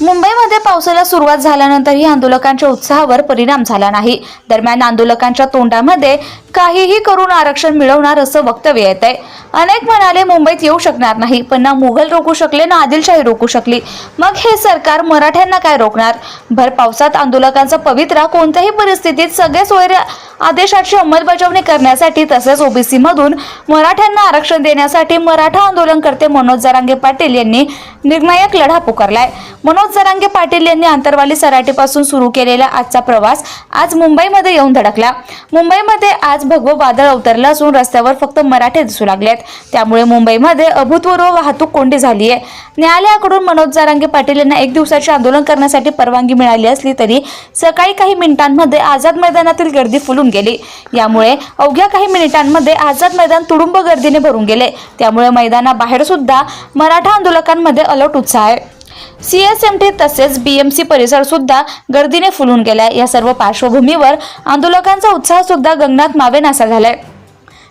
मुंबईमध्ये पावसाला सुरुवात झाल्यानंतरही आंदोलकांच्या उत्साहावर परिणाम झाला नाही. दरम्यान आंदोलकांच्या तोंडामध्ये काहीही करून आरक्षण मिळवणार असं वक्तव्य येत आहे अनेक म्हणाले मुंबईत येऊ शकणार नाही पण ना मुघल रोखू शकले ना आदिलशाही रोखू शकली. मग हे सरकार मराठ्यांना काय रोखणार? भर पावसात आंदोलकांचा पवित्रा कोणत्याही परिस्थितीत सगळे सोयरे आदेशाची अंमलबजावणी करण्यासाठी तसेच ओबीसी मधून मराठ्यांना आरक्षण देण्यासाठी मराठा आंदोलनकर्ते मनोज जरांगे पाटील यांनी निर्णायक लढा पुकारलाय. मनोज जरांगे पाटील यांनी आंतरवाली सराटीपासून सुरू केलेला आजचा प्रवास आज मुंबईमध्ये येऊन धडकला. मुंबईमध्ये आज भगवं वादळ अवतरलं असून रस्त्यावर फक्त मराठे दिसू लागलेत. त्यामुळे मुंबईमध्ये अभूतपूर्व वाहतूक कोंडी झाली आहे. न्यायालयाकडून मनोज जरांगे पाटील यांना एक दिवसाचे आंदोलन करण्यासाठी परवानगी मिळाली असली तरी सकाळी काही मिनिटांमध्ये आझाद मैदानातील गर्दी फुलून गेली. यामुळे अवघ्या काही मिनिटांमध्ये आझाद मैदान तुडुंब गर्दीने भरून गेले. त्यामुळे मैदानाबाहेर सुद्धा मराठा आंदोलकांमध्ये अलर्ट उत्साह आहे. सीएसएमटी तसेच बीएमसी परिसर सुद्धा गर्दीने फुलून गेलाय. या सर्व पार्श्वभूमीवर आंदोलकांचा उत्साह सुद्धा गंगनाथ मावेनासा झालाय.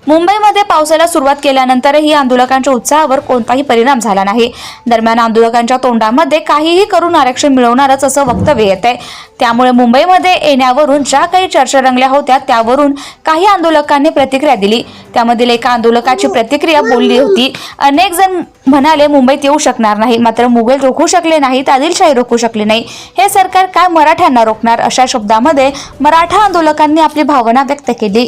मुंबईमध्ये पावसाला सुरुवात केल्यानंतरही आंदोलकांच्या उत्साहावर कोणताही परिणाम झाला नाही. दरम्यान आंदोलकांच्या तोंडामध्ये काहीही करून आरक्षण मिळवणारच असं वक्तव्य येत आहे त्यामुळे मुंबईमध्ये येण्यावरून ज्या काही चर्चा रंगल्या होत्या त्यावरून काही आंदोलकांनी प्रतिक्रिया दिली. त्यामधील एका आंदोलकाची प्रतिक्रिया बोलली होती. अनेक जण म्हणाले मुंबईत येऊ शकणार नाही. मात्र मुघल रोखू शकले नाहीत आदिलशाही रोखू शकले नाही. हे सरकार काय मराठ्यांना रोखणार? अशा शब्दामध्ये मराठा आंदोलकांनी आपली भावना व्यक्त केली.